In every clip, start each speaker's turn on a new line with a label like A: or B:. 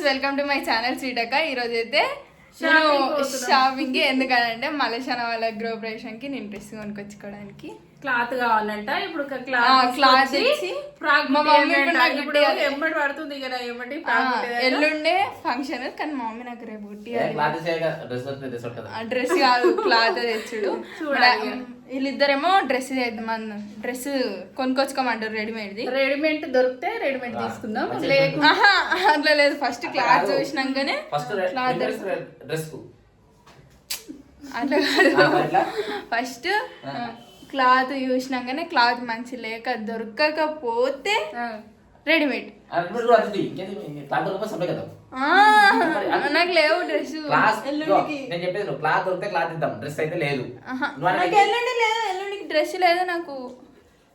A: Friends welcome to my channel స్వీటక్క ఈ రోజు అయితే నేను. షాపింగ్కి ఎందుకంటే మలేషియా వాళ్ళ గృహప్రవేశం కి నేను డ్రెస్ కొనుక్కొచ్చుకోవడానికి
B: క్లాత్ కావాలంట ఇప్పుడు క్లాత్. ఎమ్మటి పడుతుంది కదా ఎమ్మటి.
A: ఎల్లుండే ఫంక్షన్ కానీ మా మమ్మీ నాకు రేపు
C: డ్రెస్ కదా
A: క్లాత్ తెచ్చుడు. వీళ్ళిద్దరేమో డ్రెస్ చేద్దామన్న డ్రెస్ కొనుక్కొచ్చుకోమంటారు రెడీమేడ్ది.
B: రెడీమేడ్ దొరికితే రెడీమేడ్ తీసుకుందాం.
A: అట్లా లేదు. ఫస్ట్ క్లాత్ చూసినాకనే
C: ఫస్ట్
A: క్లాత్
C: డ్రెస్
A: అట్లా కాదు? ఫస్ట్ క్లాత్ చూసినాకనే క్లాత్ మంచి లేక దొరకకపోతే రెడీమేడ్ నాకు లేవు డ్రెస్
C: నేను చెప్పేది క్లాత్ దొరికితే క్లాత్ ఇద్దాం. డ్రెస్ అయితే లేదు.
A: నాకు ఎల్లుండి లేదు. ఎల్లుండికి డ్రెస్ లేదు నాకు.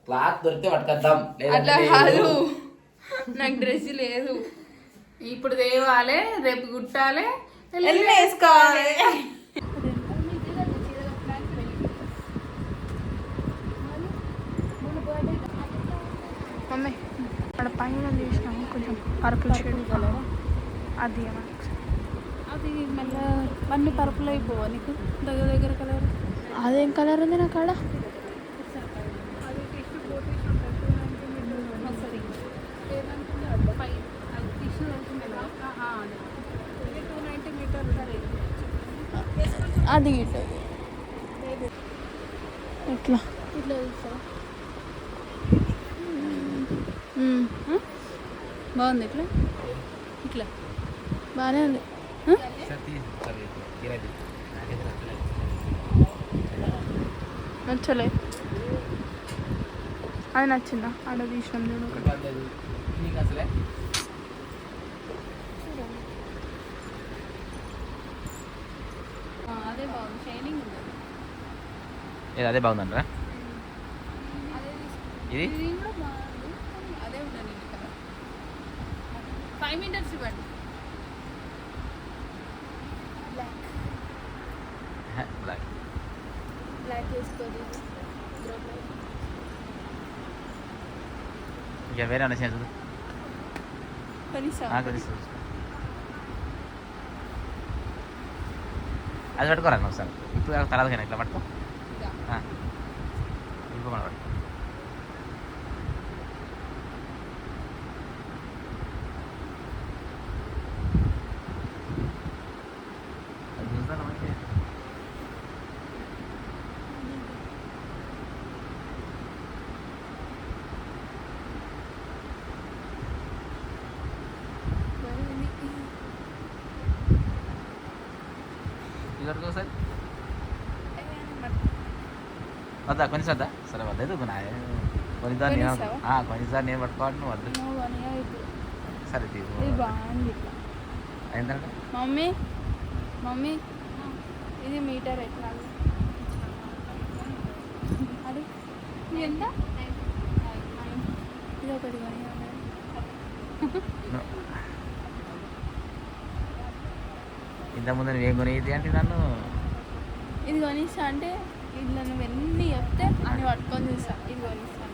C: క్లాత్ దొరికితే పట్టుకొద్దాం.
A: అట్లా కాదు. నాకు డ్రెస్ లేదు.
B: ఇప్పుడు తేవాలి రేపు కుట్టాలి
A: వేసుకోవాలి మమ్మీ అక్కడ పైన తీసినాము కొంచెం పర్పుల్ షేడ్ అది ఏమన్నా
D: అది మళ్ళీ అన్ని పరుపులు అయిపోవా నీకు? దగ్గర దగ్గర కలర్?
A: అదేం కలర్ ఉంది నా కాడ?
D: అది అది అదే
A: అది.
D: ఇట్లా
A: మ్మ్.
D: బాగుంది ఇట్లా? ఇట్లా.
A: బాగానే ఉంది. నచ్చలే. అది నచ్చిందా? ఆడ తీసినాం చూడు
D: అదే బాగుంది. షైనింగ్ ఉంది.
C: ఏది అదే బాగుందంటారా? ఇది
D: ఇది కూడా బాగుంది కానీ అదే ఉండండి ఇంటి కదా ఫైవ్ మీటర్స్ ఇవ్వండి
C: బ్లాక్
D: బ్లాక్ వేసుకోదు
C: ఇక వేరే అన్న చూడు
A: కనీసం
C: నాకు తెలుసు అది పట్టుకోరా నువ్వు ఒకసారి ఇప్పుడు కాదు, తర్వాత కానీ ఇట్లా పట్టుకో ఆ. ఇంకో మన పట్టుకో ఒకసారి వద్దా కొంచెం వద్దా సరే వద్దు కొనిసారి నేను కొనిసారి నేను పట్టుకోవాలి నువ్వు వద్దు సరే ఏంటంటే
A: మమ్మీ మమ్మీ ఇది మీటర్ ఎట్లా? అది. ఎంత? ఇది ఒకటి కొని
C: ఇంతకుముందు నువ్వేం కొనేది అంటే నన్ను?
A: ఇది కొనిస్తా అంటే ఇట్లా నువ్వు ఎన్ని చెప్తే అని పట్టుకొని చూస్తా. ఇది కొనిస్తా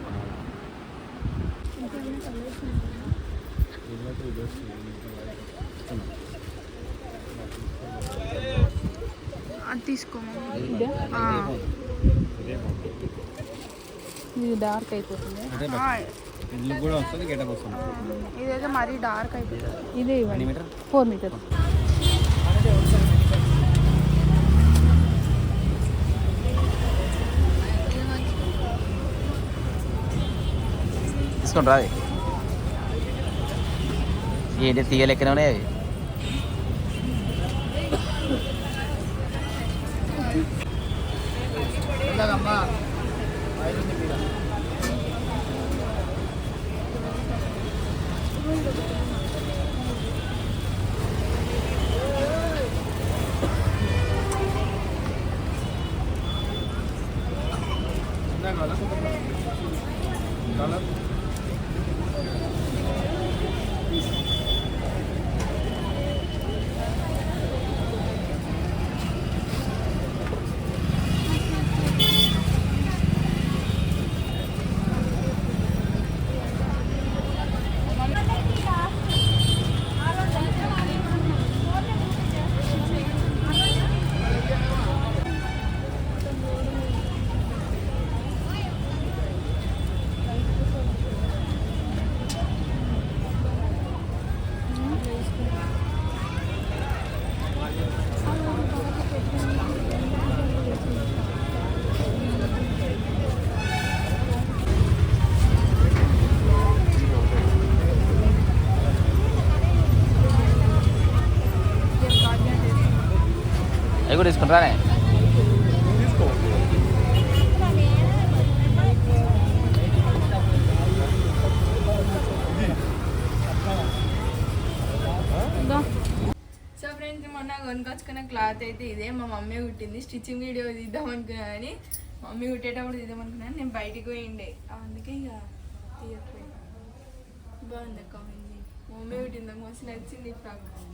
A: అది తీసుకో మమ్మీ. ఆ.
D: ఇది డార్క్ అయిపోతుంది.
A: ఇదైతే మరీ డార్క్ అయిపోతుంది.
D: ఇదే ఇవ్వండి.
E: మీటర్
D: ఫోర్ మీటర్
C: తీసుకొని రాది ఏంటి తీయలెక్కనే ఉన్నాయి అవి
E: కలర్
C: কালার కూడా తీసుకుంటారానే
A: సో ఫ్రెండ్స్ మొన్న కొనుకొచ్చుకున్న క్లాత్ అయితే ఇదే. మా మమ్మీ కుట్టింది. స్టిచ్చింగ్ వీడియో తీద్దాం అనుకున్నా కానీ మమ్మీ కుట్టేటప్పుడు తీద్దాం అనుకున్నాను నేను బయటికి పోయిండే. అందుకే ఇక తీయట్లేదు. బాగుంది కామెంట్ మమ్మీ కుట్టిందా మస్తు నచ్చింది ఫ్రాక్.